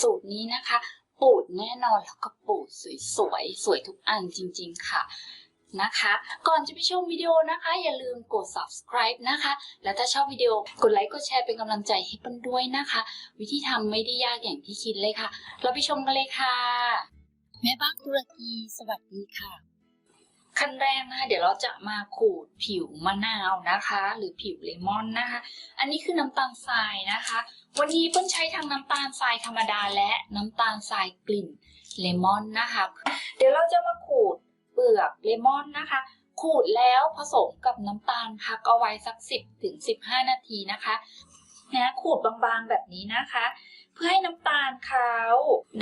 สูตรนี้นะคะ ปูดแน่นอนแล้วก็ปูดสวยๆ สวยทุกอันจริงๆค่ะนะคะ ก่อนจะไปชมวิดีโอนะคะ อย่าลืมกด subscribe นะคะ และถ้าชอบวิดีโอกดไลค์กดแชร์เป็นกำลังใจให้ปันด้วยนะคะ วิธีทำไม่ได้ยากอย่างที่คิดเลยค่ะ เราไปชมกันเลยค่ะ แม่บ้านตุรกีสวัสดีค่ะ ขั้นแรกนะคะเดี๋ยวเราจะมาขูดผิวมะนาวนะคะ หรือผิวเลมอนนะคะ อันนี้คือน้ำตาลทรายนะคะ วันนี้เปิ้ลใช้ทั้งน้ำตาลทรายธรรมดาและน้ำตาลทรายกลิ่นเลมอนนะคะ เดี๋ยวเราจะมาขูดเปลือกเลมอนนะคะ ขูดแล้วผสมกับน้ำตาลพักเอาไว้สัก 10ถึง15 นาทีนะคะนะขูดบางๆแบบนี้นะคะ เพื่อให้น้ำตาลเขา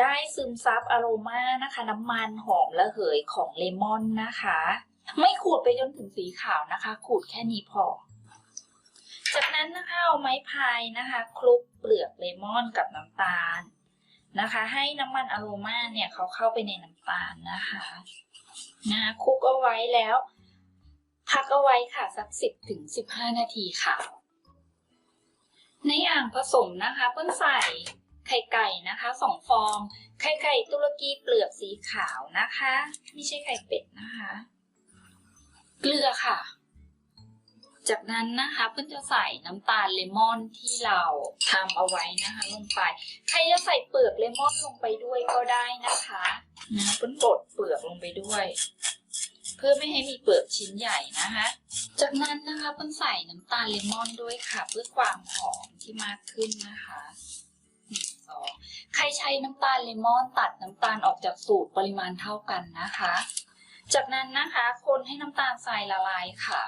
ได้ซึมซับอโรมานะคะ น้ำมันหอมระเหยของเลมอนนะคะ ไม่ขูดไปจนถึงสีขาวนะคะ ขูดแค่นี้พอ จากนั้นนะคะเอาไม้พายนะคะคลุกเปลือกเลมอนกับน้ำตาลนะคะ ให้น้ำมันอโรมาเนี่ยเขาเข้าไปในน้ำตาลนะคะนะคลุกเอาไว้แล้วพักเอาไว้ค่ะสักสิบถึงสิบห้านาทีค่ะ ในอ่างผสมนะคะเปิ้ลใส่ ไข่ไก่นะคะสองฟอง ไข่ไก่ตุรกีเปลือกสีขาวนะคะ ไม่ใช่ไข่เป็ดนะคะ เกลือค่ะ จากนั้นนะคะเพื่อนจะใส่น้ำตาลเลมอนที่เราทำเอาไว้นะคะ ลงไป ใครจะใส่เปลือกเลมอนลงไปด้วยก็ได้นะคะนะเพื่อนบดเปลือกลงไปด้วย เพื่อไม่ให้มีเปลือกชิ้นใหญ่นะคะ จากนั้นนะคะเพื่อนใส่น้ำตาลเลมอนด้วยค่ะ เพื่อความหอมที่มากขึ้นนะคะ หนึ่งสองใครใช้น้ำตาลเลมอนตัดน้ำตาลออกจากสูตรปริมาณเท่ากันนะคะ จากนั้นนะคะคนให้น้ำตาลทรายละลายค่ะ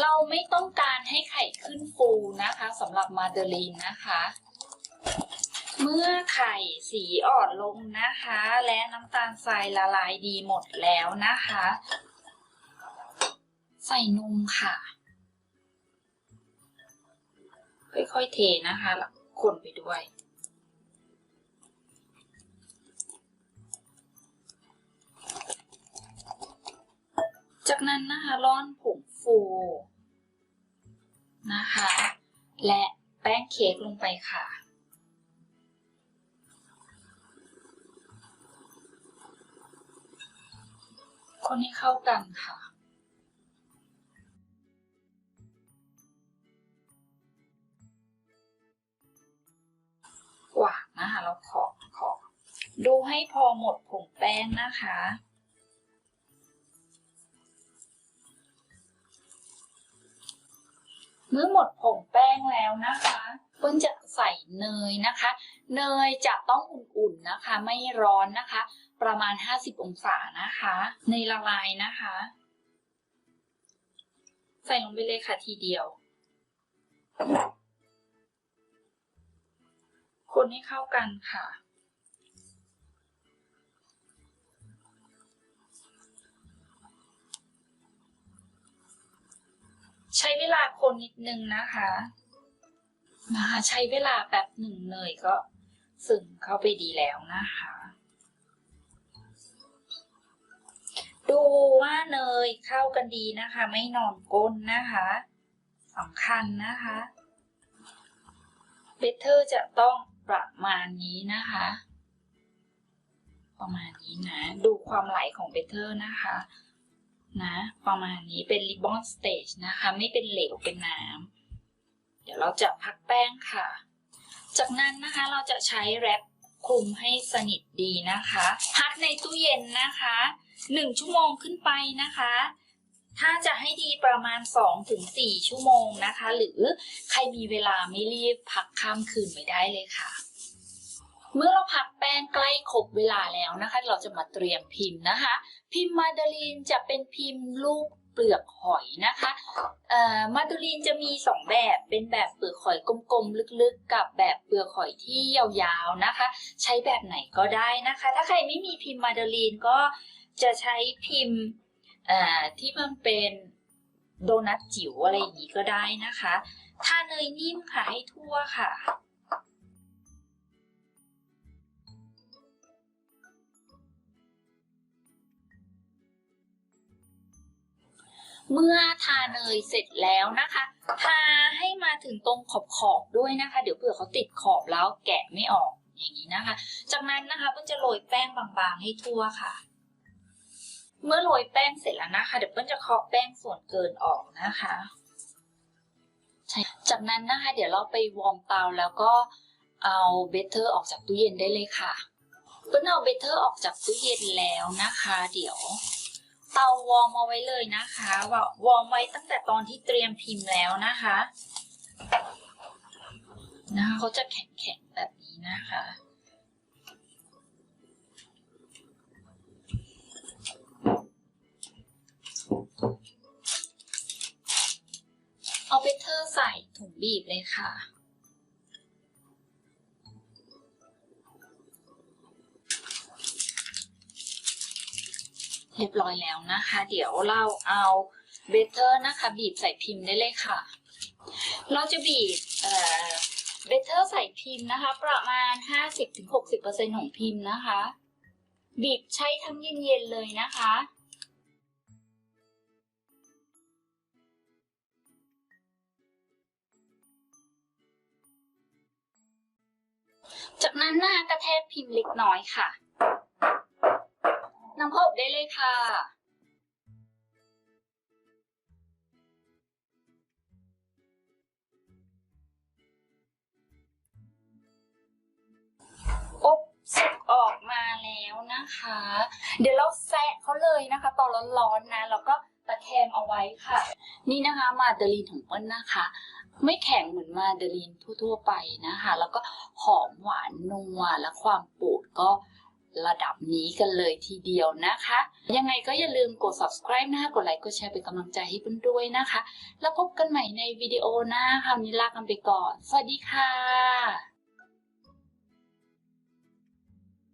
เราไม่ต้องการให้ไข่ขึ้นฟูนะคะสำหรับมาเดลีนนะคะ เมื่อไข่สีอ่อนลงนะคะ และน้ำตาลทรายละลายดีหมดแล้วนะคะ ใส่นมค่ะ ค่อยๆเทนะคะแล้วคนไปด้วยจากนั้นนะคะร่อนผงฟูนะคะ และแป้งเค้กลงไปค่ะ คนให้เข้ากันค่ะ ดูให้พอหมดผงแป้งนะคะ เมื่อหมดผงแป้งแล้วนะคะเปิ้ลจะใส่เนยนะคะ เนยจะต้องอุ่นๆนะคะ ไม่ร้อนนะคะ ประมาณ 50 องศานะคะเนยละลายนะคะ ใส่ลงไปเลยค่ะทีเดียว คนให้เข้ากันค่ะ ใช้เวลาคนนิดนึงนะคะนะคะใช้เวลาแป๊บหนึ่งเนยก็ซึมเข้าไปดีแล้วนะคะ ดูว่าเนยเข้ากันดีนะคะ ไม่นอนก้นนะคะสำคัญนะคะเบเทอร์จะต้องประมาณนี้นะคะ ประมาณนี้นะ ดูความไหลของเบเทอร์นะคะ นะประมาณนี้เป็นริบบอนสเตจนะคะ ไม่เป็นเหลวเป็นน้ำเดี๋ยวเราจะพักแป้งค่ะ จากนั้นนะคะเราจะใช้แรปคลุมให้สนิทดีนะคะ พักในตู้เย็นนะคะหนึ่งชั่วโมงขึ้นไปนะคะ ถ้าจะให้ดีประมาณ 2-4 ชั่วโมงนะคะ หรือใครมีเวลาไม่รีบพักข้ามคืนไม่ได้เลยค่ะ เมื่อเราพักแป้งใกล้ครบเวลาแล้วนะคะ เราจะมาเตรียมพิมพ์นะคะ พิมพ์มาดาลีนจะเป็นพิมพ์รูปเปลือกหอยนะคะเอ่อมาดาลีนจะมีสองแบบ เป็นแบบเปลือกหอยกลมๆ ลึกๆ กับแบบเปลือกหอยที่ยาวๆ นะคะ ใช้แบบไหนก็ได้นะคะ ถ้าใครไม่มีพิมพ์มาดาลีนก็จะใช้พิมพ์เอ่อที่มันเป็นโดนัทจิ๋วอะไรอย่างนี้ก็ได้นะคะทาเนยนิ่มค่ะให้ทั่วค่ะ เมื่อทาเนยเสร็จแล้วนะคะ ทาให้มาถึงตรงขอบขอบๆด้วยนะคะ เดี๋ยวเผื่อเขาติดขอบแล้วแกะไม่ออกอย่างนี้นะคะ จากนั้นนะคะเปิ้ลจะโรยแป้งบางๆให้ทั่วค่ะ เมื่อโรยแป้งเสร็จแล้วนะคะ เดี๋ยวเปิ้ลจะเคาะแป้งส่วนเกินออกนะคะจากนั้นนะคะ เดี๋ยวเราไปวอร์มเตาแล้วก็เอาเบเตอร์ออกจากตู้เย็นได้เลยค่ะเปิ้ลเอาเบเตอร์ออกจากตู้เย็นแล้วนะคะ เดี๋ยว เตาวอร์มเอาไว้เลยนะคะว่าวอร์มไว้ตั้งแต่ตอนที่เตรียมพิมพ์แล้วนะคะนะคะเขาจะแข็งๆแบบนี้นะคะเอาเบเตอร์ใส่ถุงบีบเลยค่ะ เรียบร้อยแล้วนะคะ เดี๋ยวเราเอาเบเตอร์นะคะบีบใส่พิมพ์ได้เลยค่ะ เราจะบีบเอ่อเบเตอร์ใส่พิมพ์นะคะ ประมาณ 50-60%ของพิมพ์นะคะ บีบใช้ทั้งเย็นๆเลยนะคะจากนั้นหน้ากระแทกพิมพ์เล็กน้อยค่ะ นำเข้าอบได้เลยค่ะ อบสุกออกมาแล้วนะคะ เดี๋ยวเราแซะเขาเลยนะคะ ตอนร้อนๆนะแล้วก็ตะแคงเอาไว้ค่ะ นี่นะคะมาเดลีนของเปิ้ลนะคะ ไม่แข็งเหมือนมาเดลีนทั่ว ๆ ไปนะคะ แล้วก็หอมหวานนัวและความปูดก็ ระดับนี้กันเลยทีเดียวนะคะ ยังไงก็อย่าลืมกด subscribe นะคะกดไลค์กดแชร์เป็นกำลังใจให้เพื่อนด้วยนะคะ แล้วพบกันใหม่ในวิดีโอหน้าคราวนี้ลากันไปก่อน สวัสดีค่ะ